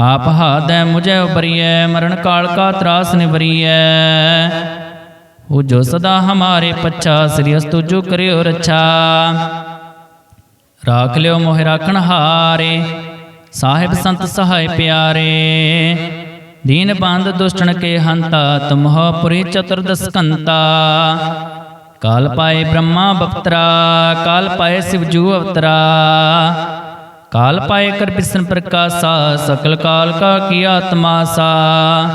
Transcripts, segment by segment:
ਆਪ ਹਾਦੈ ਮੁਝੈ ਉਬਰੀਐ ਮਰਨ ਕਾਲ ਕਾ ਤਰਾਸ ਨਿਵਰੀਐ। ਉਹ ਜੋ ਸਦਾ ਹਮਾਰੇ ਪੱਛਾ, ਸ੍ਰੀ ਅਸਤੁ ਜੋ ਕਰਿਓ ਰਛਾ। ਰਾਖ ਲਿਓ ਮੋਹਿ ਰਾਖਣ ਹਾਰੇ, ਸਾਹਿਬ ਸੰਤ ਸਹਾਇ ਪਿਆਰੇ। ਦੀਨ ਬੰਦ ਦੁਸ਼ਟਣ ਕੇ ਹੰਤਾ ਤੁਮਹੁ ਪੁਰੀ ਚਤੁਰਦਸ ਕਾਲ ਪਾਏ ਬ੍ਰਹਮਾ ਬਪਤਰਾ, ਕਾਲ ਪਾਏ ਸਿਵਜੂ ਅਵਤਰਾ। ਕਾਲ ਪਾਏ ਕਰ ਬਿਸਨ ਪ੍ਰਕਾਸ਼ਾ, ਸਕਲ ਕਾਲ ਕਾ ਕੀ ਆਤਮਾ ਸਾ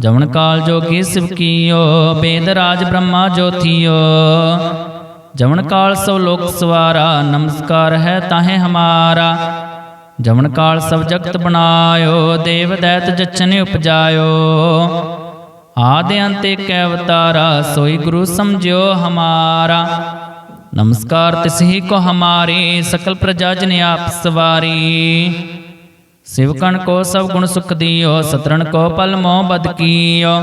ਜਵਨ ਕਾਲ ਜੋਗੀ ਸਿਵ ਕੀਓ, ਬੇਦ ਰਾਜ ਬ੍ਰਹਮਾ ਜੋਥੀਓ ਜਵਨ ਕਾਲ ਸਭ ਲੋਕ ਸਵਾਰਾ, ਨਮਸਕਾਰ ਹੈ ਤਾਹੇ ਹਮਾਰਾ। ਜਵਨ ਕਾਲ ਸਭ ਜਗਤ ਬਣਾਇਓ, ਦੇਵ ਦੈਤ ਜਚਨ ਉਪਜਾਇਓ। ਆਦਿ ਅੰਤ ਏਕ ਅਵਤਾਰਾ, ਸੋਈ ਗੁਰੂ ਸਮਝਿਓ ਹਮਾਰਾ ਨਮਸਕਾਰ ਤਿਸਹੀ ਕੋ ਹਮਾਰੀ, ਸਕਲ ਪ੍ਰਜਾ ਜਨ ਸਿਵਕਣ ਕੋ ਸਭ ਗੁਣ ਸੁਖ ਦਿਓ, ਸਤਰਣ ਕੋ ਪਲ ਮੋਹ ਬਦ ਕੀਓ।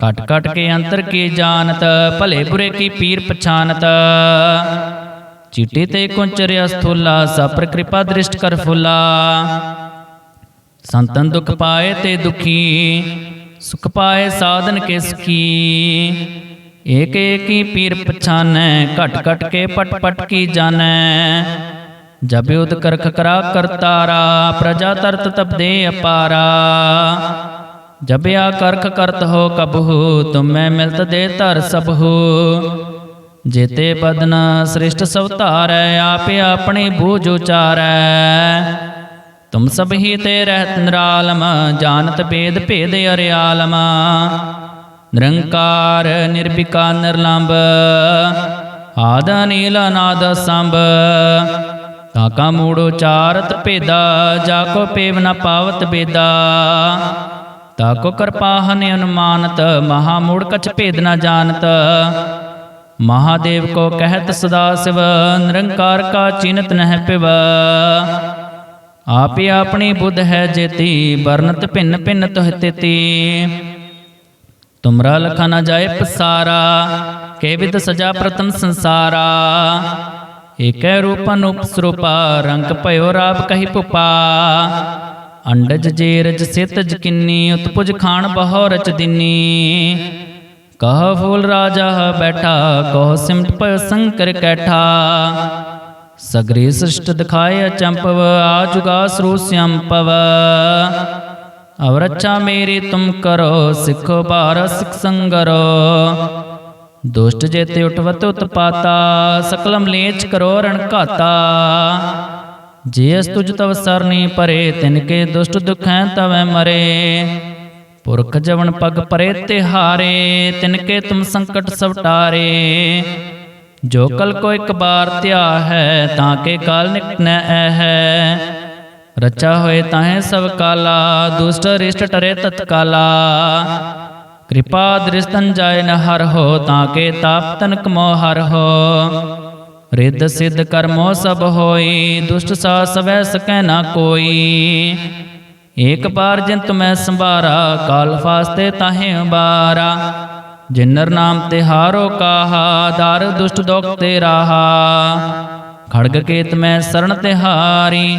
ਕਟ ਕਟ ਕੇ ਅੰਤਰ ਕੀ ਜਾਣਤ, ਭਲੇ ਬੁਰੇ ਕੀ ਪੀਰ ਪਛਾਨਤ। ਚੀਟੀ ਤੇ ਕੁੰਚਰਿਆ ਸਥੂਲਾ ਸਪਰ ਕਿਰਪਾ ਦ੍ਰਿਸ਼ਟ ਕਰ ਫੁਲਾ। ਸੰਤਨ ਦੁਖ ਪਾਏ ਤੇ ਦੁਖੀ, ਸੁਖ ਪਾਏ ਸਾਧਨ ਕੇ ਸੁਖੀ। ਏਕ ਏਕੀ ਪੀਰ ਪਛਾਨੈ, ਘਟ ਘਟ ਕੇ ਪਟ ਪਟ ਕੀ ਜਾਣੈ। ਜਬ ਉਦ ਕਰਖ ਕਰਾ ਕਰਤਾਰਾ ਪ੍ਰਜਾ ਤਰਤ ਤਪਦੇ ਅਪਾਰਾ। ਜਬ ਆ ਕਰਖ ਕਰਤ ਹੋ ਕਬਹੂ, ਤੁਮੈ ਮਿਲਤ ਦੇ ਧਰ ਸਭੂ ਜੇਤੇ ਬਦਨ ਸ੍ਰਿਸ਼ਟ ਸਭ ਧਾਰੈ, ਆਪੇ ਆਪਣੇ ਬੂਝ ਉਚਾਰੈ। ਤੁਮ ਸਭ ਹੀ ਤੇ ਰਹਿਤ ਨਿਰਾਲਮ, ਜਾਣਤ ਭੇਦ ਭੇਦ ਅਰਿਆਲਮ। ਨਿਰੰਕਾਰ ਨਿਰਭਿਕਾ ਨਿਰਲੰਭ ਆਦ ਨੀਲ ਅਨਾਦ ਸੰਭ। ਤਾਕਾ ਮੂੜੋ ਚਾਰਤ ਭੇਦਾ, ਜਾ ਕੋ ਪੇਵ ਨ ਪਾਵਤ ਬੇਦਾ। ਤਾਕੋ ਕਿਰਪਾਹਨ ਅਨੁਮਾਨਤ, ਮਹਾ ਮੂੜ ਕਛ ਭੇਦ ਨ ਜਾਣਤ। ਮਹਾਦੇਵ ਕੋ ਕਹਿਤ ਸਦਾ ਸਿਵ, ਨਿਰੰਕਾਰ ਕਾ ਚਿਨਤ ਨਹਿ ਪਿਵ। ਆਪੇ ਆਪਣੀ ਬੁੱਧ ਹੈ ਜੇਤੀ ਵਰਨਤ ਭਿੰਨ ਭਿੰਨ ਤੁਹ ਤੇਤੀ। ਤੁਮਰਾ ਲਖਾ ਨ ਜਾਏ ਪਸਾਰਾ, ਕੇ ਸਜਾ ਪ੍ਰਤਮ ਸੰਸਾਰਾ। ਏਕੈ ਰੂਪ ਅਨੂਪ ਸਰੂਪਾ, ਰੰਗ ਭਇਓ ਰਾਪ ਕਹੀ ਪੁਪਾ। ਅੰਡਜ ਜੇਰਜ ਸਿਤਜ ਕਿੰਨੀ, ਉਤਪੁਜ ਖਾਨ ਬਹੁ ਰਚ ਦਿਨੀ। ਕਹ ਫੂਲ ਰਾਜਾ ਬੈਠਾ, ਕਹ ਸਿਮਟ ਪਇ ਸੰਕਰ ਕੈਠਾ। ਸਗਰੀ ਸ੍ਰਿਸ਼ਟ ਦਿਖਾਏ ਅਚੰਪਵ, ਆ ਜੁਗਾ ਸਰੂ ਸਿਅੰਪਵ ਅਵਰ ਅੱਛਾ ਮੇਰੀ ਤੁਮ ਕਰੋ, ਸਿੱਖੋ ਬਾਰ ਸਿੱਖ ਸੰਗਰੋ। ਦੁਸ਼ਟ ਜੇਤੇ ਉਠਵਤ ਉਤਪਾਤਾ, ਸਕਲਮ ਲੇਚ ਕਰੋ ਰਣ ਘਾਤਾ। ਜੇ ਅਸ ਤੁਜ ਤਵ ਸਰਨੀ ਪਰੇ, ਤਿਨ ਕੇ ਦੁਸ਼ਟ ਦੁਖੈ ਤਵੈ ਮਰੇ। ਪੁਰਖ ਜਵਨ ਪਗ ਪਰੇ ਤੇ ਹਾਰੇ, ਤਿਨ ਕੇ ਤੁਮ ਸੰਕਟ ਸਭ ਜੋ ਕਲ ਕੋ ਇੱਕ ਬਾਰ ਧਿਆ ਹੈ, ਤਾਂ ਕੇ ਕਾਲ ਨਿਕਟਨੈ ਐ ਹੈ। ਰਚਾ ਹੋਏ ਤਾਹੇ ਸਭ ਕਾਲਾ, ਦੁਸ਼ਟ ਰਿਸ਼ਟ ਟਰੇ ਤਤਕਾਲਾ। ਕਿਰਪਾ ਦ੍ਰਿਸ਼ਤਨ ਜਾਏ ਨ ਹਰ ਹੋ, ਤਾਂ ਕੇ ਤਾਪ ਤਨਕ ਮੋ ਹਰ ਹੋ। ਰਿੱਧ ਸਿੱਧ ਕਰਮੋ ਸਭ ਹੋਈ, ਦੁਸ਼ਟ ਸਾ ਸਵੈ ਸਕੈ ਨਾ ਕੋਈ। ਏਕ ਬਾਰ ਜਿਨ ਤੁਮੈ ਸੰਭਾਰਾ, ਕਾਲ ਫਾਸਤੇ ਤਾਹੇ ਉਬਾਰਾ ਜਿਨਰ ਨਾਮ ਤੇ ਹਾਰੋ ਕਾਹਾ, ਦਰ ਦੁਸ਼ਟ ਦੁਖ ਤੇ ਰਾਹਾ। ਖੜਗ ਕੇਤ ਮੈਂ ਸਰਣ ਤੇ ਹਾਰੀ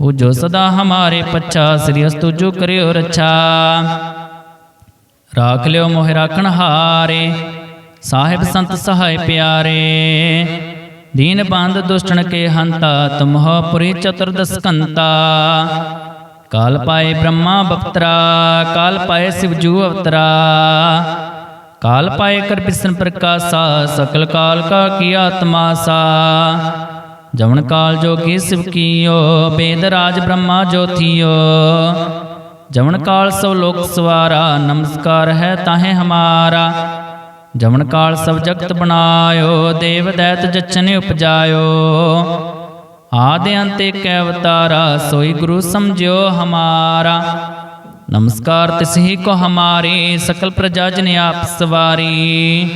ਉਹ ਜੋ ਸਦਾ ਹਮਾਰੇ ਪੱਛਾ, ਸ੍ਰੀ ਅਸਤੁ ਜੋ ਕਰਿਓ ਰੱਛਾ। ਰਾਖ ਲਿਓ ਮੋਹਿ ਰਾਖਣ ਹਾਰੇ, ਸਾਹਿਬ ਸੰਤ ਸਹਾਇ ਪਿਆਰੇ। ਦੀਨ ਬੰਦ ਦੁਸ਼ਟਣ ਕੇ ਹੰਤਾ ਤੁਮਹੁ ਪੁਰੀ ਚਤੁਰਦਸ ਕੰਤਾ। ਕਾਲ ਪਾਏ ਬ੍ਰਹਮਾ ਬਪਤਰਾ, ਕਾਲ ਪਾਏ ਸਿਵ ਜੂ ਅਵਤਰਾ। ਕਾਲ ਪਾਏ ਕਰ ਬਿਸਨ ਪ੍ਰਕਾਸ਼ਾ, ਸਕਲ ਕਾਲ ਕਾ ਕੀ ਆਤਮਾ ਸਾ ਜਵਨ ਕਾਲ ਜੋਗੀ ਸਿਵ ਕੀਓ, ਬੇਦ ਰਾਜ ਬ੍ਰਹਮਾ ਜੋਥੀਓ ਜਵਨ ਕਾਲ ਸਭ ਲੋਕ ਸਵਾਰਾ, ਨਮਸਕਾਰ ਹੈ ਤਾਹੇ ਹਮਾਰਾ। ਜਮਨ ਕਾਲ ਸਭ ਜਗਤ ਬਣਾਇਓ, ਦੇਵ ਦੈਤ ਜਚਨ ਉਪਜਾਇਓ। ਆਦਿ ਅੰਤੇ ਕੈ ਅਵਤਾਰਾ, ਸੋਈ ਗੁਰੂ ਸਮਝਿਓ ਹਮਾਰਾ। ਨਮਸਕਾਰ ਤਿਸਹੀ ਕੋ ਹਮਾਰੀ, ਸਕਲ ਪ੍ਰਜਾ ਜਨ ਆਪ ਸਵਾਰੀ।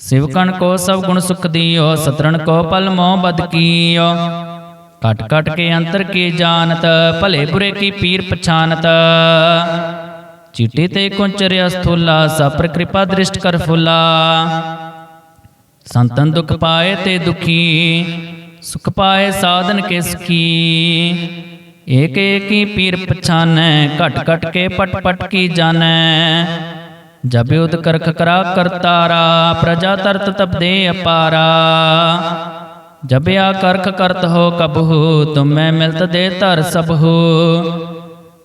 ਸਿਵਕਣ ਕੋ ਸਭ ਗੁਣ ਸੁਖ ਦਿਓ, ਸਤਰਣ ਕੋ ਪਲ ਮੋਹ ਬਦ ਕੀਓ। ਕਟ ਕਟ ਕੇ ਅੰਤਰ ਕੀ ਜਾਣਤ, ਭਲੇ ਬੁਰੇ ਕੀ ਪੀਰ ਪਛਾਨਤ। ਚੀਟੇ ਤੇ ਕੁੰਚਰਿਆ ਸਥੂਲਾ ਸਪਰ ਕਿਰਪਾ ਦ੍ਰਿਸ਼ਟ ਕਰ ਫੁਲਾ। ਸੰਤਨ ਦੁਖ ਪਾਏ ਤੇ ਦੁਖੀ, ਸੁਖ ਪਾਏ ਸਾਧਨ ਕੇ। ਸੁਖੀ ਏਕ ਏਕੀ ਪੀਰ ਪਛਾਨੈ, ਘਟ ਘਟ ਕੇ ਪਟ ਪਟ ਕੀ ਜਾਣੈ। ਜਬ ਉਦ ਕਰਖ ਕਰਾ ਕਰਤਾਰਾ, ਪ੍ਰਜਾ ਤਰਤ ਤਪਦੇ ਅਪਾਰਾ। ਜਬ ਆ ਕਰਖ ਕਰਤ ਹੋ ਕਬਹੂ, ਤੁਮੈ ਮਿਲਤ ਦੇ ਧਰ ਸਭੂ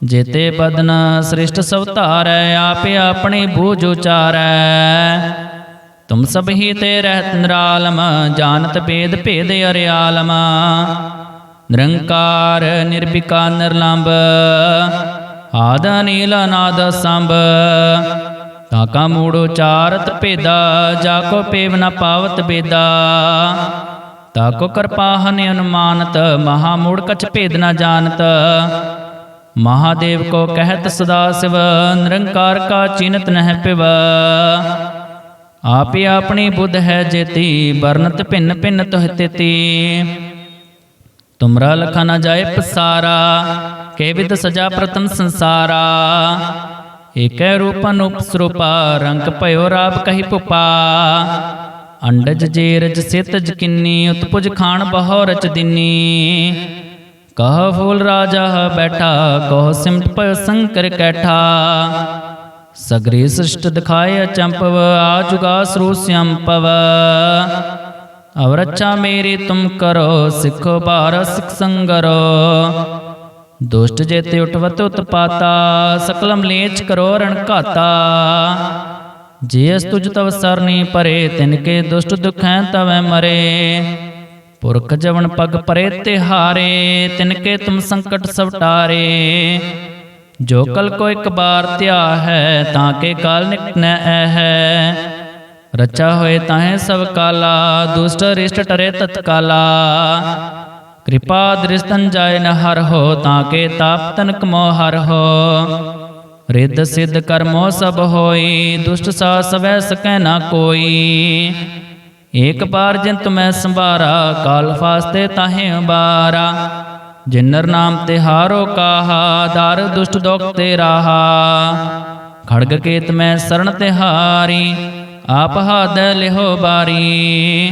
ਜੇਤੇ ਬਦਨ ਸ੍ਰਿਸ਼ਟ ਸਭ ਆਪੇ ਆਪਣੀ ਬੂਝ ਉਚਾਰੈ। ਤੁਮ ਸਭ ਹੀ ਤੇ ਰਹਿਤ ਨਿਰਾਲਮ, ਜਾਣਤ ਭੇਦ ਭੇਦ ਅਰਿਆਲਮ। ਨਿਰੰਕਾਰ ਨਿਰਭਿਕਾ ਨਿਰਲੰਭ, ਆਦ ਨੀਲ ਅਨਾਦ ਸੰਭ ਤਾਕਾ ਮੂੜ ਉਚਾਰਤ ਭੇਦਾ, ਜਾ ਕੋ ਪੇਵ ਨ ਪਾਵਤ ਬੇਦਾ। ਤਾਕੋ ਕਿਰਪਾ ਹਨ ਅਨੁਮਾਨਤ, ਮਹਾ ਮੂੜ ਕਛ ਭੇਦ ਨ ਜਾਣਤ। ਮਹਾਦੇਵ ਕੋ ਕਹਿਤ ਸਦਾ ਸਿਵ, ਨਿਰੰਕਾਰ ਕਾ ਚਿਨਤ ਨਹਿ ਪਿਵ। ਆਪੇ ਆਪਣੀ ਬੁੱਧ ਹੈ ਜੇਤੀ, ਵਰਨਤ ਭਿੰਨ ਭਿੰਨ ਤੋਹਿ ਤੇਤੀ। ਤੁਮਰਾ ਲਖਾ ਨ ਜਾਏ ਪਸਾਰਾ, ਕੇ ਸਜਾ ਪ੍ਰਤਮ ਸੰਸਾਰਾ। ਏਕੈ ਰੂਪ ਅਨੂਪ ਰੰਗ ਭਇਓ ਰਾਪ ਕਹੀ ਪੁਪਾ। ਅੰਡਜ ਜੇਰਜ ਸਿਤਜ ਕਿੰਨੀ, ਉਤਪੁਜ ਖਾਨ ਬਹੁ ਰਚ ਦਿਨੀ। ਕਹ ਫੂਲ ਰਾਜਾ ਬੈਠਾ, ਕਹ ਸਿਮਟ ਪਇ ਸੰਕਰ ਕੈਠਾ। ਸਗਰੀ ਸ੍ਰਿਸ਼ਟ ਦਿਖਾਏ ਅਚੰਪਵ, ਆ ਜੁਗਾ ਸਰੂ ਸਿਅੰਪਵ ਅਵਰਚਾ ਅੱਛਾ ਮੇਰੀ ਤੁਮ ਕਰੋ, ਸਿੱਖੋ ਬਾਰ ਸਿਖ ਸੰਗਰੋ। ਦੁਸ਼ਟ ਜੇਤੇ ਉਠਵਤ ਉਤਪਾਤਾ ਸਕਲਮ ਲੇਚ ਕਰੋ ਰਣ ਘਾਤਾ। ਜੇ ਅਸ ਤੁਜ ਤਵ ਸਰਨੀ ਪਰੇ, ਤਿਨ ਕੇ ਦੁਸ਼ਟ ਦੁਖੈ ਤਵੈ ਮਰੇ। ਪੁਰਖ ਜਵਨ ਪਗ ਪਰੇ ਤਿਹਾਰੇ ਤਿਨ ਕੇ ਤੁਮ ਸੰਕਟ ਸਵਟਾਰੇ ਜੋ ਕਲ ਕੋ ਇੱਕ ਬਾਰ ਧਿਆ ਹੈ, ਤਾਂ ਕੇ ਕਾਲ ਨਿਕਟਨੈ ਐ ਹੈ ਰਚਾ ਹੋਏ ਤਾਹੇ ਸਭ ਕਾਲਾ, ਦੁਸ਼ਟ ਰਿਸ਼ਟ ਟਰੇ ਤਤਕਾਲਾ। ਕਿਰਪਾ ਦ੍ਰਿਸ਼ਤਨ ਜਾਏ ਨ ਹਰ ਹੋ, ਤਾਂ ਕੇ ਤਾਪ ਤਨਕ ਮੋ ਹਰ ਹੋ। ਰਿੱਧ ਸਿੱਧ ਕਰਮੋ ਸਭ ਹੋਈ, ਦੁਸ਼ਟ ਸਾ ਸਵੈ ਸਕੈ ਨਾ ਕੋਈ। ਏਕ ਬਾਰ ਜਿਨ ਤੁਮੈ ਸੰਭਾਰਾ, ਕਾਲ ਫਾਸਤੇ ਤਾਹੇ ਬਾਰਾ ਜਿਨਰ ਨਾਮ ਤੇ ਹਾਰੋ ਕਾਹਾ, ਦਰ ਦੁਸ਼ਟ ਦੁਖ ਤੇ ਰਾਹਾ। ਖੜਗ ਕੇਤ ਮੈਂ ਸਰਣ ਤੇ ਹਾਰੀ ਆਪ ਹਾਦ ਲਿਹੋ ਬਾਰੀ।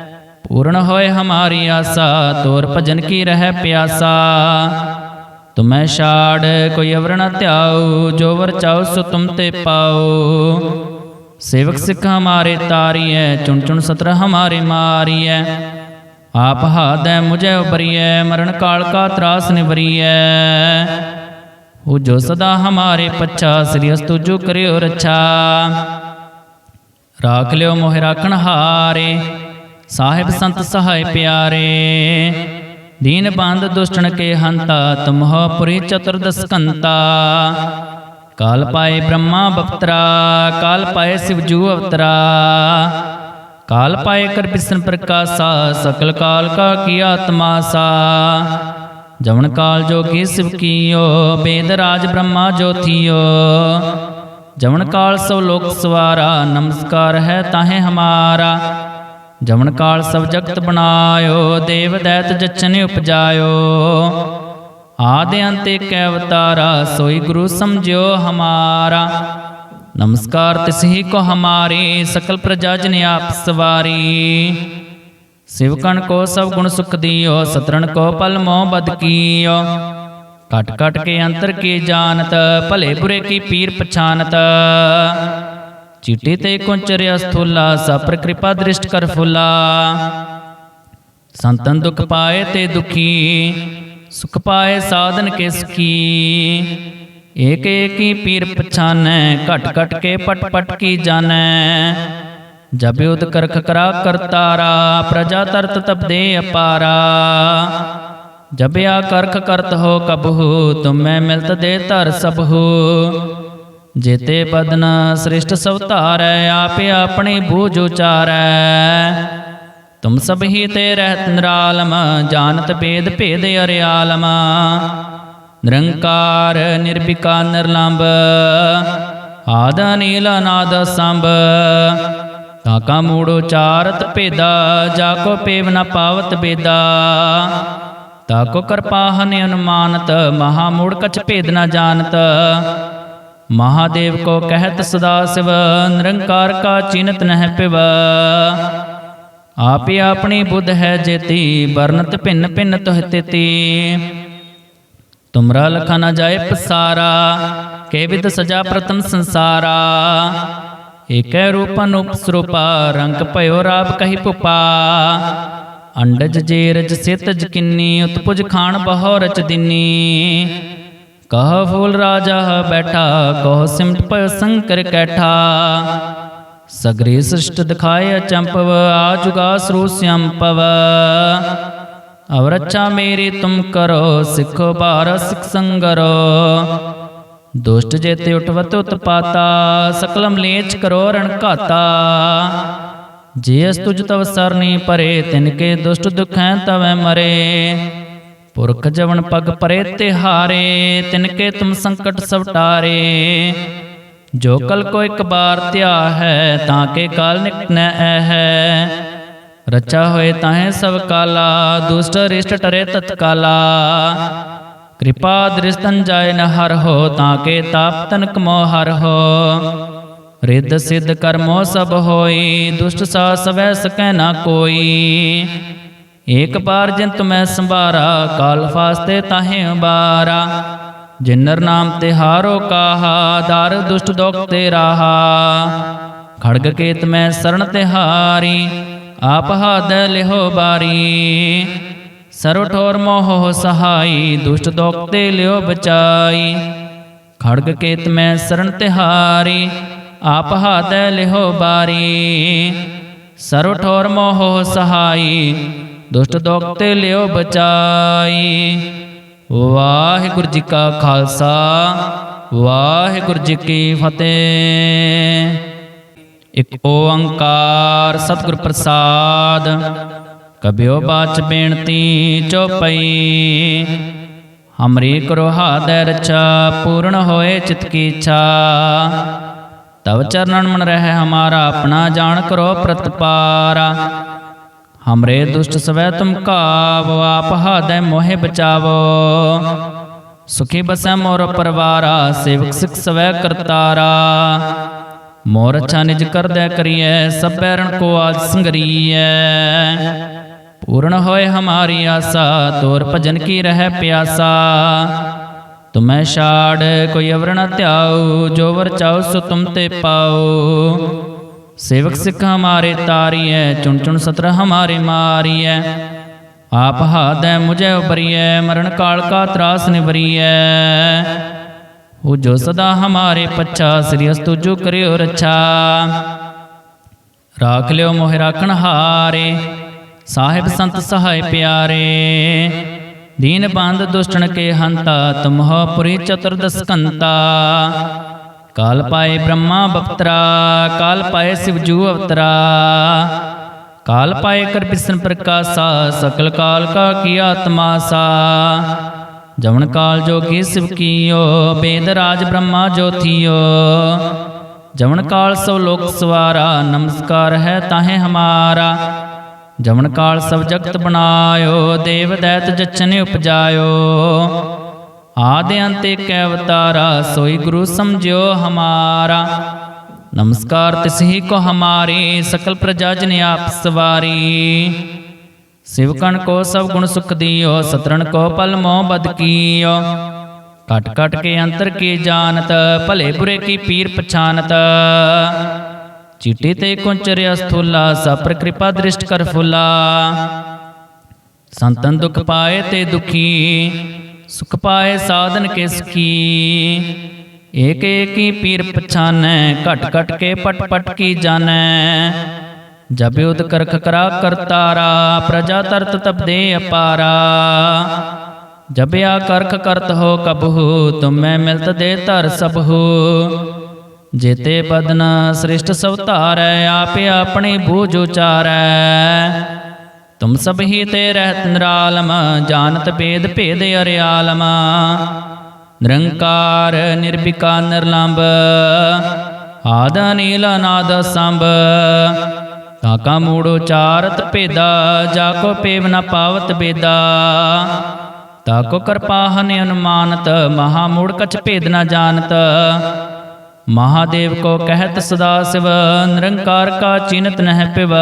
ਪੂਰਨ ਹੋਏ ਹਮਾਰੀ ਆਸਾ ਤੋਰ ਭਜਨ ਕੀ ਰਹਿ ਪਿਆਸਾ ਤੁਮੈ ਛਾੜ ਕੋਈ ਅਵਰ ਧਿਆਉ ਜੋ ਵਰ ਚਾਉ ਸੋ ਤੁਮ ਤੇ ਪਾਉ ਸੇਵਕ ਸਿੱਖ ਹਮਾਰੇ ਤਾਰੀਐ ਚੁਣ ਚੁਣ ਸਤਰ ਹਮਾਰੇ ਮਾਰੀਐ ਆਪ ਹਾਦੈ ਮੁਝੈ ਉਬਰੀਐ ਮਰਨ ਕਾਲ ਕਾ ਤਰਾਸ ਨਿਵਰੀਐ ਉਹ ਜੋ ਸਦਾ ਹਮਾਰੇ ਪੱਛਾ ਸ੍ਰੀ ਅਸਤੁ ਜੋ ਕਰਿਓ ਰੱਛਾ ਰਾਖ ਲਿਓ ਮੋਹਿ ਰਾਖਣ ਹਾਰੇ ਸਾਹਿਬ ਸੰਤ ਸਹਾਇ ਪਿਆਰੇ ਦੀਨ ਬੰਦ ਦੁਸ਼ਟਣ ਕੇ ਹੰਤਾ ਤੁਮਹ ਪੁਰੀ ਚਤੁਰਦਸ ਕੰਤਾ। ਕਾਲ ਪਾਏ ਬ੍ਰਹਮਾ ਬਪਤਰਾ ਕਾਲ ਪਾਏ ਸਿਵ ਜੂ ਅਵਤਰਾ। ਕਾਲ ਪਾਏ ਕਰ ਬਿਸਨ ਪ੍ਰਕਾਸ਼ਾ ਸਕਲ ਕਾਲ ਕਾ ਕੀ ਆਤਮਾ ਸਾ ਜਵਨ ਕਾਲ ਜੋਗੀ ਸਿਵ ਕੀਓ ਬੇਦ ਰਾਜ ਬ੍ਰਹਮਾ ਜੋਥੀਓ। ਜਵਨ ਕਾਲ ਸਭ ਲੋਕ ਸਵਾਰਾ ਨਮਸਕਾਰ ਹੈ ਤਾਹੇ ਜਮਨ ਕਾਲ ਸਭ ਜਗਤ ਬਣਾਇਓ, ਦੇਵ ਦੈਤ ਜਚਨ ਉਪਜਾਇਓ। ਆਦਿ ਅੰਤ ਏਕ ਅਵਤਾਰਾ, ਸੋਈ ਗੁਰੂ ਸਮਝਿਓ ਹਮਾਰਾ। ਨਮਸਕਾਰ ਤਿਸਹੀ ਕੋ ਹਮਾਰੇ, ਸਕਲ ਪ੍ਰਜਾ ਜਨ ਆਪ ਸਵਾਰੀ। ਸਿਵਕਣ ਕੋ ਸਭ ਗੁਣ ਸੁਖ ਦਿਓ, ਸਤਰਣ ਕੋ ਪਲ ਮੋਹ ਬਦ ਕੀਓ। ਕਟ ਕਟ ਕੇ ਅੰਤਰ ਕੀ ਜਾਣਤ, ਭਲੇ ਬੁਰੇ ਕੀ ਪੀਰ ਪਛਾਨਤ। ਚੀਟੀ ਤੇ ਕੁੰਚਰਿ ਅਸਥੂਲਾ ਸਪਰ ਕਿਰਪਾ ਦ੍ਰਿਸ਼ਟ ਕਰ ਫੁਲਾ ਸੰਤਨ ਦੁਖ ਪਾਏ ਤੇ ਦੁਖੀ ਸੁਖ ਪਾਏ ਸਾਧਨ ਕੇ ਸੁਖੀ ਏਕ ਏਕੀ ਪੀਰ ਪਛਾਨੈ ਘਟ ਘਟ ਕੇ ਪਟ ਪਟ ਕੀ ਜਾਣੈ ਜਬ ਉਦ ਕਰਖ ਕਰਾ ਕਰਤਾਰਾ ਪ੍ਰਜਾ ਤਰਤ ਤਪਦੇ ਅਪਾਰਾ ਜਬ ਆ ਕਰਖ ਕਰਤ ਹੋ ਕਬਹੂ ਤੁਮੈ ਮਿਲਤ ਦੇ ਧਰ ਸਭੂ ਜੇਤੇ ਬਦਨ ਸ੍ਰਿਸ਼ਟ ਸਭ ਧਾਰੈ, ਆਪੇ ਆਪਣੇ ਬੂਝ ਉਚਾਰੈ। ਤੁਮ ਸਭ ਹੀ ਤੇ ਰਹਿਤ ਨਿਰਾਲਮ, ਜਾਣਤ ਭੇਦ ਭੇਦ ਅਰਿਆਲਮ। ਨਿਰੰਕਾਰ ਨਿਰਭਿਕਾ ਨਿਰਲੰਭ। ਆਦ ਨੀਲ ਅਨਾਦ ਸੰਭ ਤਾਕਾ ਮੂੜ ਉਚਾਰਤ ਭੇਦਾ, ਜਾ ਕੋ ਪੇਵ ਨ ਪਾਵਤ ਬੇਦਾ। ਤਾਕੋ ਕਿਰਪਾ ਹਨ ਅਨੁਮਾਨਤ, ਮਹਾ ਮੂੜ ਕਛ ਭੇਦ ਨ ਜਾਣਤ। ਮਹਾਦੇਵ ਕੋ ਕਹਿਤ ਸਦਾ ਸਿਵ, ਨਿਰੰਕਾਰ ਕਾ ਚਿਨਤ ਨਹਿ ਪਿਵ। ਆਪੇ ਆਪਣੀ ਬੁੱਧ ਹੈ ਜੇਤੀ ਬਰਨਤ ਭਿੰਨ ਭਿੰਨ ਤੁਹ ਤੇਤੀ। ਤੁਮਰਾ ਲਖਾ ਨ ਜਾਏ ਪਸਾਰਾ, ਕੇ ਵਿਦ ਸਜਾ ਪ੍ਰਤਮ ਸੰਸਾਰਾ। ਏਕੈ ਰੂਪ ਅਨੂਪ ਸਰੂਪਾ, ਰੰਗ ਭਇਓ ਰਾਬ ਕਹੀ ਪੁਪਾ। ਅੰਡਜ ਜੇਰਜ ਸਿਤਜ ਕਿੰਨੀ, ਉਤਪੁਜ ਖਾਣ ਬਹੁ ਰਚ ਦਿਨੀ ਕਹ ਫੂਲ ਰਾਜਾ ਬੈਠਾ ਕਹ ਸਿਮਟ ਪਇ ਸੰਕਰ ਕੈਠਾ ਸਗਰੀ ਸ੍ਰਿਸ਼ਟ ਦਿਖਾਏ ਅਚੰਪਵ ਆ ਜੁਗਾ ਸਰੂ ਸਿਅੰਪਵ ਅਵਰਛਾ ਮੇਰੀ ਤੁਮ ਕਰੋ ਸਿੱਖੋ ਭਾਰ ਸਿਖ ਸੰਗਰੋ ਦੁਸ਼ਟ ਜੇਤੇ ਉਠਵਤ ਉਤਪਾਤਾ ਸਕਲਮ ਲੇਚ ਕਰੋ ਰਣ ਘਾਤਾ ਜੇ ਅਸ ਤੁਜ ਤਵ ਸਰਨੀ ਪਰੇ ਤਿਨ ਕੇ ਦੁਸ਼ਟ ਦੁਖੈ ਤਵੈ ਮਰੇ ਪੁਰਖ ਜਵਨ ਪਗ ਪਰੇ ਤੇ ਹਾਰੇ ਤਿਨ ਕੇ ਤੁਮ ਸੰਕਟ ਸਭ ਟਾਰੇ। ਜੋ ਕਲ ਕੋ ਇੱਕ ਬਾਰ ਧਿਆ ਹੈ ਤਾਂ ਕੇ ਕਾਲ ਨਿਕਟਨੈ ਹੈ ਰਚਾ ਹੋਏ ਤਾਹੇ ਸਭ ਕਾਲਾ, ਦੁਸ਼ਟ ਰਿਸ਼ਟ ਟਰੇ ਤਤਕਾਲਾ। ਕਿਰਪਾ ਦ੍ਰਿਸ਼ਤਨ ਜਾਏ ਨ ਹਰ ਹੋ, ਤਾਂ ਕੇ ਤਾਪ ਤਨ ਕਮੋ ਹਰ ਹੋ। ਰਿੱਧ ਸਿੱਧ ਕਰਮੋ ਸਭ ਹੋਈ, ਦੁਸ਼ਟ ਸਾ ਸਵੈ ਸਕੈ ਨਾ ਕੋਈ। ਏਕ ਬਾਰ ਜਿੰਤ ਮੈਂ ਸੰਭਾਰਾ, ਕਾਲ ਫਾਸਤੇ ਤਾਹੇ ਬਾਰਾ ਜਿਨਰ ਨਾਮ ਤੇ ਹਾਰੋ ਕਾਹਾ, ਦਰ ਦੁਸ਼ਟ ਦੁਖ ਤੇ ਰਾਹਾ। ਖੜਗ ਕੇਤ ਮੈਂ ਸਰਣ ਤੇ ਹਾਰੀ, ਆਪ ਹਾਦ ਲਿਹੋ ਬਾਰੀ। ਸਰਵ ਠੋਰ ਮੋਹ ਸਹਾਈ, ਦੁਸ਼ਟ ਦੁਖ ਤੇ ਲਿਓ ਬਚਾਈ। ਖੜਗ ਕੇਤ ਮੈਂ ਸਰਣ ਤਿਹਾਰੀ ਆਪ ਹਾਥ ਲਿਹੋ ਬਾਰੀ। ਸਰਵ ਠੋਰ ਮੋਹ ਸਹਾਈ ਦੁਸ਼ਟ ਦੋਖ ਤੇ ਲਿਓ ਬਚਾਈ। ਵਾਹਿਗੁਰੂ ਜੀ ਕਾ ਖਾਲਸਾ, ਵਾਹਿਗੁਰੂ ਜੀ ਕੀ ਫਤਿਹ। ਇਕ ਓੰਕਾਰ ਸਤਿਗੁਰ ਪ੍ਰਸਾਦ, ਕਬਿਓ ਬਾਚ ਬੇਨਤੀ ਚੋਪਈ। ਹਮਰੀ ਕਰੋ ਹਾਦੈ ਰਚਾ ਪੂਰਨ ਹੋਏ ਚਿਤ ਕੀ ਇੱਛਾ। ਤਵ ਚਰਨਨ ਮਨ ਰਹਿ ਹਮਾਰਾ, ਆਪਣਾ ਜਾਣ ਕਰੋ ਪ੍ਰਤਪਾਰਾ। ਹਮਰੇ ਦੁਸ਼ਟ ਸਵੈ ਤੁਮ ਕਾਵ ਆਪ ਹਾਦੈ ਮੋਹਿ ਬਚਾਵੋ ਸੁਖੀ ਬਸੈ ਮੋਰ ਪਰਵਾਰਾ ਸੇਵਕ ਸਿਖ ਸਵੈ ਕਰਤਾਰਾ ਮੋਰ ਅੱਛਾ ਨਿਜ ਕਰਦੈ ਕਰੀਐ ਸਭੈ ਰਣ ਕੋ ਆਜ ਸੰਗਰੀਐ ਪੂਰਨ ਹੋਏ ਹਮਾਰੀ ਆਸਾ ਤੋਰ ਭਜਨ ਕੀ ਰਹਿ ਪਿਆਸਾ ਤੁਮੈ ਛਾੜ ਕੋਈ ਅਵਰ ਨ ਧਿਆਉ ਜੋ ਵਰ ਚਾਉ ਸੋ ਤੁਮ ਤੇ ਪਾਉ ਸੇਵਕ ਸਿੱਖ ਹਮਾਰੇ ਤਾਰੀਐ, ਚੁਣ ਚੁਣ ਸਤਰ ਹਮਾਰੇ ਮਾਰੀਐ। ਆਪ ਹਾਦੈ ਮੁਝੈ ਉਬਰੀਐ ਮਰਨ ਕਾਲ ਕਾ ਤਰਾਸ ਨਿਵਰੀਐ। ਹੋ ਜੋ ਸਦਾ ਹਮਾਰੇ ਪੱਛਾ, ਸ੍ਰੀ ਅਸਤੁ ਜੋ ਕਰਿਓ ਰੱਛਾ। ਰਾਖ ਲਿਓ ਮੋਹਿ ਰਾਖਣ ਹਾਰੇ, ਸਾਹਿਬ ਸੰਤ ਸਹਾਇ ਪਿਆਰੇ। ਦੀਨ ਬੰਦ ਦੁਸ਼ਟਨ ਕੇ ਹੰਤਾ ਤੁਮਹੁ ਪੁਰੀ ਚਤੁਰਦਸ ਕੰਤਾ ਕਾਲ ਪਾਏ ਬ੍ਰਹਮਾ ਬਪਤਰਾ ਕਾਲ ਪਾਏ ਸਿਵ ਜੂ ਅਵਤਰਾ ਕਾਲ ਪਾਏ ਕਰ ਬਿਸ਼ਨ ਪ੍ਰਕਾਸ਼ਾ ਸਕਲ ਕਾਲ ਕਾ ਕੀ ਆਤਮਾ ਸਾ ਜਵਨ ਕਾਲ ਜੋਗੀ ਸਿਵ ਕੀਓ ਬੇਦ ਰਾਜ ਬ੍ਰਹਮਾ ਜੋਥੀਓ ਜਵਨ ਕਾਲ ਸਭ ਲੋਕ ਸਵਾਰਾ ਨਮਸਕਾਰ ਹੈ ਤਾਹੇ ਹਮਾਰਾ ਜਵਨ ਕਾਲ ਸਭ ਜਗਤ ਬਣਾਇਓ ਆਦਿ ਅੰਤ ਏਕ ਅਵਤਾਰਾ ਸੋਈ ਗੁਰੂ ਸਮਝਿਓ ਹਮਾਰਾ। ਨਮਸਕਾਰ ਤਿਸਹੀ ਕੋ ਹਮਾਰੀ, ਸਕਲ ਪ੍ਰਜਾ ਜਨ ਆਪ ਸਵਾਰੀ। ਸਿਵਕਣ ਕੋ ਸਭ ਗੁਣ ਸੁਖ ਦਿਓ, ਸਤਰਣ ਕੋ ਪਲ ਮੋਹ ਬਦ ਕੀਓ। ਕਟ ਕਟ ਕੇ ਅੰਤਰ ਕੀ ਜਾਣਤ, ਭਲੇ ਬੁਰੇ ਕੀ ਪੀਰ ਪਛਾਨਤ। ਚੀਟੀ ਤੇ ਕੁੰਚਰਿਆ ਸਥੂਲਾ ਸਪਰ ਕਿਰਪਾ ਦ੍ਰਿਸ਼ਟ ਕਰ ਫੁਲਾ। ਸੰਤਨ ਦੁਖ ਪਾਏ ਤੇ ਦੁਖੀ ਸੁਖ ਪਾਏ ਸਾਧਨ ਕੇ ਸੁਖੀ ਏਕ ਏਕੀ ਪੀਰ ਪਛਾਨੈ ਘਟ ਘਟ ਕੇ ਪਟ ਪਟ ਕੀ ਜਾਣੈ ਜਬ ਉਦ ਕਰਖ ਕਰਾ ਕਰਤਾਰਾ ਪ੍ਰਜਾ ਤਰਤ ਤਪਦੇ ਅਪਾਰਾ ਜਬ ਆ ਕਰਖ ਕਰਤ ਹੋ ਕਬਹੂ ਤੁਮੈ ਮਿਲਤ ਦੇ ਧਰ ਸਭੂ ਜੇਤੇ ਬਦਨ ਸ੍ਰਿਸ਼ਟ ਸਭ ਧਾਰੈ ਆਪੇ ਆਪਣੀ ਬੂਝ ਉਚਾਰੈ ਤੁਮ ਸਭ ਹੀ ਤੇ ਰਹਿਤ ਨਿਰਾਲਮ, ਜਾਣਤ ਭੇਦ ਭੇਦ ਅਰਿਆਲਮ। ਨਿਰੰਕਾਰ ਨਿਰਭਿਕਾ ਨਿਰਲੰਭ, ਆਦ ਨੀਲ ਅਨਾਦ ਸੰਭ ਤਾਕਾ ਮੂੜ ਉਚਾਰਤ ਭੇਦਾ, ਜਾ ਕੋ ਪੇਵ ਨ ਪਾਵਤ ਬੇਦਾ। ਤਾਕੋ ਕਰਪਾਹਨ ਅਨੁਮਾਨਤ, ਮਹਾ ਮੂੜ ਕਛ ਭੇਦ ਨ ਜਾਣਤ। ਮਹਾਦੇਵ ਕੋ ਕਹਿਤ ਸਦਾ ਸਿਵ, ਨਿਰੰਕਾਰ ਕਾ ਚਿਨਤ ਨਹਿ ਪਿਵ।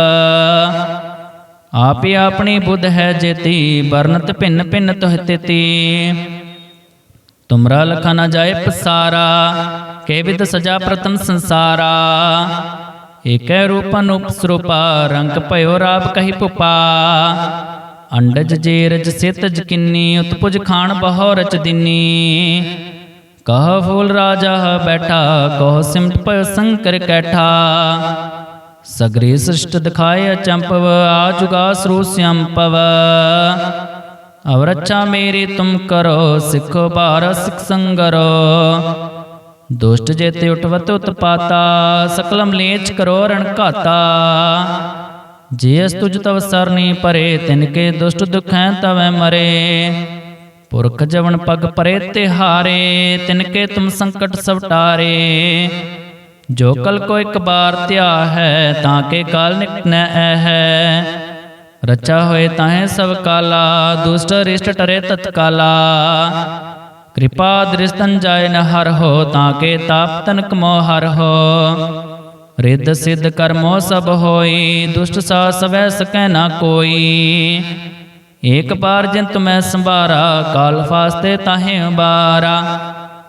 ਆਪੇ ਆਪਣੀ ਬੁੱਧ ਹੈ ਜੇਤੀ ਬਰਨਤ ਭਿੰਨ ਭਿੰਨ ਤੁਹ ਤੇਤੀ। ਤੁਮਰਾ ਲਖਾ ਨ ਜਾਏ ਪਸਾਰਾ, ਕੇ ਸਜਾ ਪ੍ਰਤਮ ਸੰਸਾਰਾ। ਏਕੈ ਰੂਪ ਅਨੂਪ ਰੰਗ ਭਇਓ ਰਾਪ ਕਹੀ ਪੁਪਾ। ਅੰਡਜ ਜੇਰਜ ਸਿਤਜ ਕਿੰਨੀ, ਉਤਪੁਜ ਖਾਣ ਬਹੁ ਰਚ ਦਿਨੀ। ਕਹ ਫੂਲ ਰਾਜਾ ਬੈਠਾ, ਕਹ ਸਿਮਟ ਪਇ ਸੰਕਰ ਕੈਠਾ। ਸਗਰੀ ਸ੍ਰਿਸ਼ਟ ਦਿਖਾਏ ਅਚੰਪਵ ਆ ਜੁਗਾ ਸਰੂ ਸਿਅੰਪਵ ਅਵਰ ਅੱਛਾ ਮੇਰੀ ਤੁਮ ਕਰੋ, ਸਿੱਖੋ ਭਾਰ ਸਿਖ ਸੰਗਰੋ। ਦੁਸ਼ਟ ਜੇਤੇ ਉਠਵਤ ਉਤਪਾਤਾ, ਸਕਲਮ ਲੇਚ ਕਰੋ ਰਣ ਘਾਤਾ। ਜਿਸ ਤੁਜ ਤਵ ਸਰਨੀ ਪਰੇ, ਤਿਨ ਕੇ ਦੁਸ਼ਟ ਦੁਖੈ ਤਵੈ ਮਰੇ। ਪੁਰਖ ਜਵਨ ਪਗ ਪਰੇ ਤੇ ਹਾਰੇ ਤਿਨ ਕੇ ਤੁਮ ਸੰਕਟ ਸਭ ਜੋ ਕਲ ਕੋ ਇੱਕ ਬਾਰ ਧਿਆ ਹੈ, ਤਾਂ ਕੇ ਕਾਲ ਨਿਕਨੈ ਹੈ ਰਚਾ ਹੋਏ ਤਾਹੇ ਸਭ ਕਾਲਾ, ਦੁਸ਼ਟ ਰਿਸ਼ਟ ਟਰੇ ਤਤਕਾਲਾ। ਕਿਰਪਾ ਦ੍ਰਿਸ਼ਤਨ ਜਾਏ ਨ ਹਰ ਹੋ, ਤਾਂ ਕੇ ਤਾਪ ਤਨ ਮੋ ਹਰ ਹੋ। ਰਿੱਧ ਸਿੱਧ ਕਰਮੋ ਸਭ ਹੋਈ, ਦੁਸ਼ਟ ਸਾ ਸਵੈ ਸਕੈ ਨਾ ਕੋਈ। ਏਕ ਬਾਰ ਜਿੰਤ ਮੈਂ ਸੰਭਾਰਾ, ਕਾਲ ਫਾਸਤੇ ਤਾਹੇ ਬਾਰਾ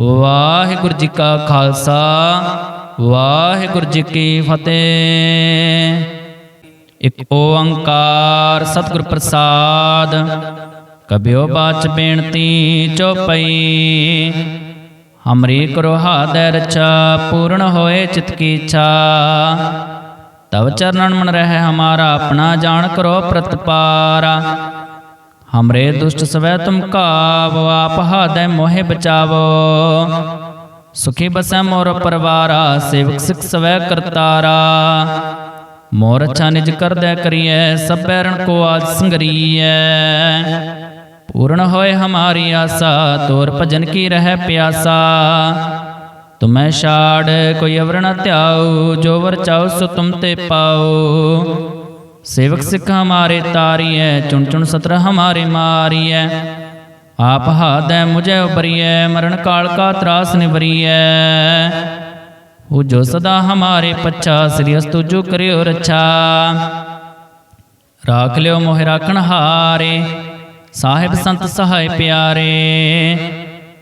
ਵਾਹਿਗੁਰੂ ਜੀ ਕਾ ਖਾਲਸਾ, ਵਾਹਿਗੁਰੂ ਜੀ ਕੀ ਫਤਿਹ। ਇਕ ਓੰਕਾਰ ਸਤਿਗੁਰ ਪ੍ਰਸਾਦ, ਕਬਿਓ ਬਾਚ ਬੇਨਤੀ ਚੋਪਈ। ਹਮਰੀ ਕਰੋ ਹਾਦੈ ਰਚਾ ਪੂਰਨ ਹੋਏ ਚਿਤ ਕੀ ਇੱਛਾ। ਤਵ ਚਰਨਨ ਮਨ ਰਹਿ ਹਮਾਰਾ, ਆਪਣਾ ਜਾਣ ਕਰੋ ਪ੍ਰਤਪਾਰਾ। ਹਮਰੇ ਦੁਸ਼ਟ ਸਵੈ ਤੁਮ ਕਾਵ ਆਪ ਹਾਦੈ ਮੋਹਿ ਬਚਾਵੋ ਸੁਖੀ ਬਸੈ ਮੋਰ ਪਰਵਾਰਾ ਸੇਵਕ ਸਿਖ ਸਵੈ ਕਰਤਾਰਾ ਮੋਰ ਅੱਛਾ ਨਿਜ ਕਰਦੈ ਕਰੀਐ ਸਭ ਬੈਰਣ ਕੋ ਆਜ ਸੰਗਰੀਐ ਪੂਰਨ ਹੋਏ ਹਮਾਰੀ ਆਸਾ ਤੋਰ ਭਜਨ ਕੀ ਰਹਿ ਪਿਆਸਾ ਤੁਮੈ ਛਾੜ ਕੋਈ ਅਵਰਣ ਨ ਧਿਆਉ ਜੋ ਵਰ ਚਾਉ ਸੋ ਤੁਮ ਤੇ ਪਾਉ ਸੇਵਕ ਸਿੱਖ ਹਮਾਰੇ ਤਾਰੀਐ, ਚੁਣ ਚੁਣ ਸਤਰ ਹਮਾਰੇ ਮਾਰੀਐ। ਆਪ ਹਾਦੈ ਮੁਝੇ ਉਬਰੀਐ ਮਰਨ ਕਾਲ ਕਾ ਤਰਾਸ ਨਿਵਰੀਐ। ਉਹ ਜੋ ਸਦਾ ਹਮਾਰੇ ਪੱਛਾ, ਸ੍ਰੀ ਅਸਤੁ ਜੋ ਕਰਿਓ ਰੱਛਾ। ਰਾਖ ਲਿਓ ਮੋਹਿ ਰਾਖਣ ਹਾਰੇ, ਸਾਹਿਬ ਸੰਤ ਸਹਾਇ ਪਿਆਰੇ।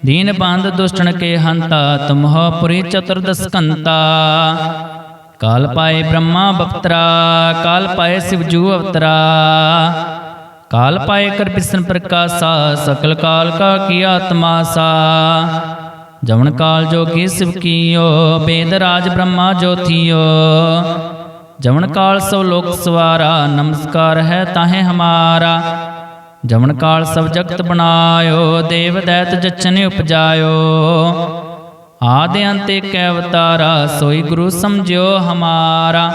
ਦੀਨ ਬੰਦ ਦੁਸ਼ਟਣ ਕੇ ਹੰਤਾ ਤੁਮਹੁ ਪੁਰੀ ਚਤੁਰਦਸ ਕੰਤਾ। ਕਾਲ ਪਾਏ ਬ੍ਰਹਮਾ ਬਪਤਰਾ ਕਾਲ ਪਾਏ ਸਿਵਜੂ ਅਵਤਰਾ ਕਾਲ ਪਾਏ ਕਰ ਬਿਸਨ ਪ੍ਰਕਾਸ਼ਾ ਸਕਲ ਕਾਲ ਕਾ ਕੀ ਆਤਮਾ ਸਾ ਜਵਨ ਕਾਲ ਜੋਗੀ ਸਿਵ ਕੀਓ ਬੇਦ ਰਾਜ ਬ੍ਰਹਮਾ ਜੋਥੀਓ ਜਵਨ ਕਾਲ ਸਭ ਲੋਕ ਸਵਾਰਾ ਨਮਸਕਾਰ ਹੈ ਤਾਹੇ ਹਮਾਰਾ ਜਵਨ ਕਾਲ ਸਭ ਜਗਤ ਬਣਾਇਓ ਦੇਵ ਦੈਤ ਜਚਨ ਉਪਜਾਇਓ ਆਦਿ ਅੰਤ ਏਕ ਅਵਤਾਰਾ, ਸੋਈ ਗੁਰੂ ਸਮਝਿਓ ਹਮਾਰਾ।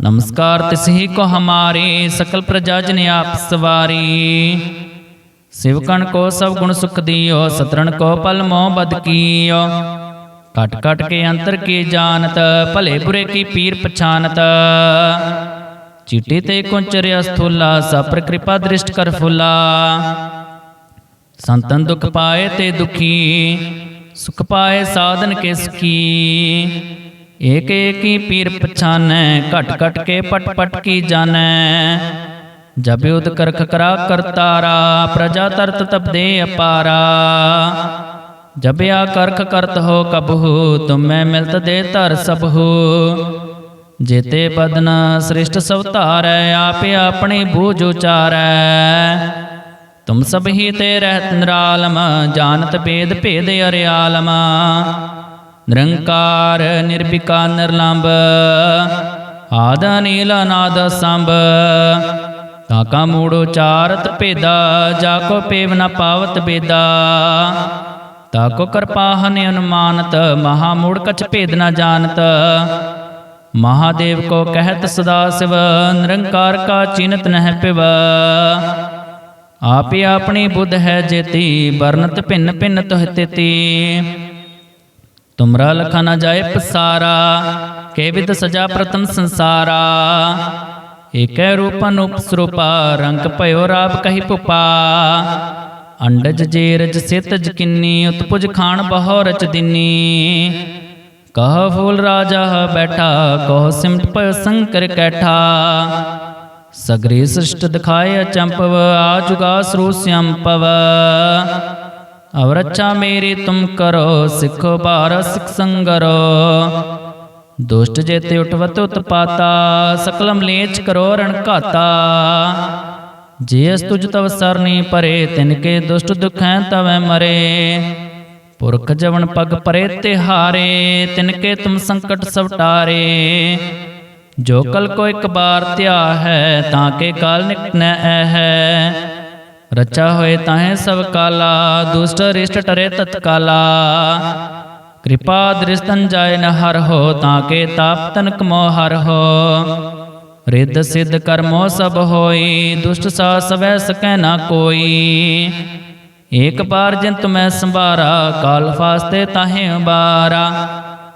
ਨਮਸਕਾਰ ਤਿਸਹੀ ਕੋ ਹਮਾਰੀ, ਸਕਲ ਪ੍ਰਜਾ ਜਨ ਆਪ ਸਵਾਰੀ। ਸਿਵਕਣ ਕੋ ਸਭ ਗੁਣ ਸੁਖ ਦਿਓ, ਸਤਰਣ ਕੋ ਪਲ ਮੋਹ ਬਦ ਕੀਓ। ਕਟ ਕਟ ਕੇ ਅੰਤਰ ਕੀ ਜਾਣਤ, ਭਲੇ ਬੁਰੇ ਕੀ ਪੀਰ ਪਛਾਨਤ। ਚੀਟੀ ਤੇ ਕੁੰਚਰਿਆ ਸਥੂਲਾ ਸਪਰ ਕਿਰਪਾ ਦ੍ਰਿਸ਼ਟ ਕਰ ਫੁਲਾ। ਸੰਤਨ ਦੁਖ ਪਾਏ ਤੇ ਦੁਖੀ ਸੁਖ ਪਾਏ ਸਾਧਨ ਕੇ ਸੁਖੀ ਏਕ ਏਕੀ ਪੀਰ ਪਛਾਨੈ ਘਟ ਘਟ ਕੇ ਪਟ ਪਟ ਕੀ ਜਾਣੈ ਜਬ ਉਦ ਕਰਖ ਕਰਾ ਕਰਤਾਰਾ ਪ੍ਰਜਾ ਤਰਤ ਤਪਦੇ ਅਪਾਰਾ ਜਬ ਆ ਕਰਖ ਕਰਤ ਹੋ ਕਬਹੂ ਤੁਮੈ ਮਿਲਤ ਦੇ ਧਰ ਸਭੂ ਜੇਤੇ ਬਦਨ ਸ੍ਰਿਸ਼ਟ ਸਭ ਧਾਰੈ ਆਪੇ ਆਪਣੀ ਬੂਝ ਉਚਾਰੈ ਤੁਮ ਸਭ ਹੀ ਤੇ ਰਹਿਤ ਨਿਰਾਲਮ ਜਾਣਤ ਭੇਦ ਭੇਦ ਅਰਿਆਲਮ ਨਿਰੰਕਾਰ ਨਿਰਭਿਕਾ ਨਿਰਲੰਭ ਆਦ ਨੀਲ ਅਨਾਦ ਸੰਭ ਤਾਕਾ ਮੂੜ ਉਚਾਰਤ ਭੇਦਾ ਜਾ ਕੋ ਪੇਵ ਨ ਪਾਵਤ ਬੇਦਾ ਤਾਕੋ ਕਿਰਪਾਹਨ ਅਨੁਮਾਨਤ ਮਹਾ ਮੂੜ ਕਛ ਭੇਦ ਨ ਜਾਣਤ ਮਹਾਦੇਵ ਕੋ ਕਹਿਤ ਸਦਾ ਸਿਵ ਨਿਰੰਕਾਰ ਕਾ ਚਿਨਤ ਨਹਿ ਪਿਵ ਆਪੇ ਆਪਣੀ ਬੁੱਧ ਹੈ ਜੇਤੀ, ਵਰਨਤ ਭਿੰਨ ਭਿੰਨ ਤੁਹ ਤੇਤੀ। ਤੁਮਰਾ ਲਖਾ ਨ ਜਾਏ ਪਸਾਰਾ, ਕੇ ਸਜਾ ਪ੍ਰਤਮ ਸੰਸਾਰਾ। ਏਕੈ ਰੂਪ ਅਨੂਪ ਰੰਗ ਭਇਓ ਰਾਪ ਕਹੀ ਪੁਪਾ। ਅੰਡਜ ਜੇਰਜ ਸਿਤ ਜਕਿੰਨੀ ਉਤਪੁਜ ਖਾਨ ਬਹੁ ਰਚ ਦਿਨੀ। ਕਹ ਫੂਲ ਰਾਜਾ ਬੈਠਾ, ਕਹ ਸਿਮਟ ਪਇ ਸੰਕਰ ਕੈਠਾ। ਸਗਰੇ ਸ੍ਰਿਸ਼ਟ ਦਿਖਾਏ ਅਚੰਪਵ ਆ ਜੁਗਾ ਸਰੂ ਸਿਅੰਪਵ ਅਵਰਛਾ ਮੇਰੀ ਤੁਮ ਕਰੋ, ਸਿੱਖੋ ਬਾਰ ਸਿਖ ਸੰਗਰੋ। ਦੁਸ਼ਟ ਜੇਤੇ ਉਠਵਤ ਉਤਪਾਤਾ ਸਕਲਮ ਲੇਚ ਕਰੋ ਰਣ ਘਾਤਾ। ਜੇ ਅਸ ਤੁਜ ਤਵ ਸਰਨੀ ਪਰੇ, ਤਿਨ ਕੇ ਦੁਸ਼ਟ ਦੁਖੈ ਤਵੈ ਮਰੇ। ਪੁਰਖ ਜਵਨ ਪਗ ਪਰੇ ਤੇ ਹਾਰੇ ਤਿਨ ਕੇ ਤੁਮ ਸੰਕਟ ਸਭ ਜੋ ਕਲ ਕੋ ਇੱਕ ਬਾਰ ਧਿਆ ਹੈ, ਤਾਂ ਕੇ ਕਾਲ ਨਿਕਟਨੈ ਹੈ ਰਚਾ ਹੋਏ ਤਾਹੇ ਸਭ ਕਾਲਾ, ਦੁਸ਼ਟ ਰਿਸ਼ਟ ਟਰੇ ਤਤਕਾਲਾ। ਕਿਰਪਾ ਦ੍ਰਿਸ਼ਤਨ ਜਾਏ ਨ ਹਰ ਹੋ, ਤਾਂ ਕੇ ਤਾਪ ਤਨਕ ਮੋ ਹਰ ਹੋ। ਰਿੱਧ ਸਿੱਧ ਕਰਮੋ ਸਭ ਹੋਈ, ਦੁਸ਼ਟ ਸਾ ਸਵੈ ਸਕੈ ਨਾ ਕੋਈ। ਏਕ ਬਾਰ ਜਿਨ ਤੁਮੈ ਸੰਭਾਰਾ, ਕਾਲ ਫਾਸਤੇ ਤਾਹੇ ਬਾਰਾ